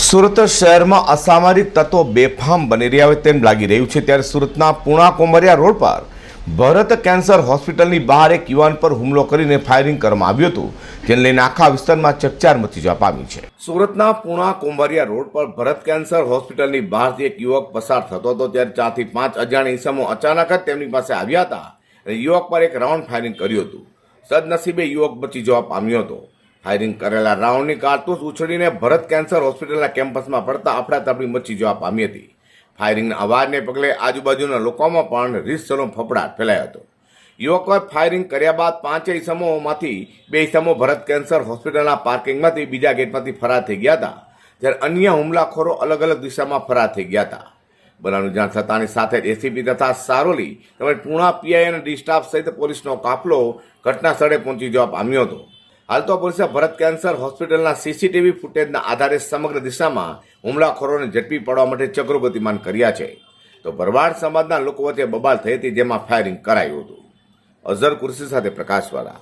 સુરત શહેરમાં અસામરિક તત્વો બેફામ બની રહ્યા હોય તેમ લાગી રહ્યું છે. ત્યારે સુરતના પુણા કોમરિયા રોડ પર ભરત કેન્સર હોસ્પિટલની બહાર એક યુવાન પર હુમલો કરીને ફાયરિંગ કરવામાં આવ્યું હતું. જેને લઈને આખા વિસ્તારમાં ચકચાર મચી જવા પામી છે. સુરતના પુણા કોમરિયા રોડ પર ભરત કેન્સર હોસ્પિટલની બહારથી એક યુવક પસાર થતો હતો. ત્યારે ચારથી પાંચ અજાણી ઇસમો અચાનક જ તેમની પાસે આવ્યા હતા અને યુવક પર એક રાઉન્ડ ફાયરિંગ કર્યું હતું. સદનસીબે યુવક બચી જવા પામ્યો હતો. ફાયરિંગ કરેલા રાઉન્ડની કારતૂસ ઉછળીને ભરત કેન્સર હોસ્પિટલના કેમ્પસમાં પડતા અફડાતફડી મચી જવા પામી હતી. ફાયરિંગના અવાજને પગલે આજુબાજુના લોકોમાં પણ રીસનો ફફડાટ ફેલાયો હતો. યુવકોએ ફાયરિંગ કર્યા બાદ પાંચેય ઇસમોમાંથી બે ઇસમો ભરત કેન્સર હોસ્પિટલના પાર્કિંગમાંથી બીજા ગેટમાંથી ફરાર થઈ ગયા હતા, જ્યારે અન્ય હુમલાખોરો અલગ અલગ દિશામાં ફરાર થઈ ગયા હતા. બનાવની જાણ થતાની સાથે જ એસીપી તથા સારોલી તેમજ પૂણા પીઆઈ અને ડી સ્ટાફ સહિત પોલીસનો કાફલો ઘટના સ્થળે પહોંચી જવા પામ્યો હતો. હાલ તો પોલીસે ભરત કેન્સર હોસ્પિટલના સીસીટીવી ફૂટેજના આધારે સમગ્ર દિશામાં હુમલાખોરોને ઝડપી પાડવા માટે ચક્રો ગતિમાન કર્યા છે. તો ભરવાડ સમાજના લોકો વચ્ચે બબાલ થઈ હતી જેમાં ફાયરિંગ કરાયું હતું. અઝર કુર્સી સાથે પ્રકાશવાળા.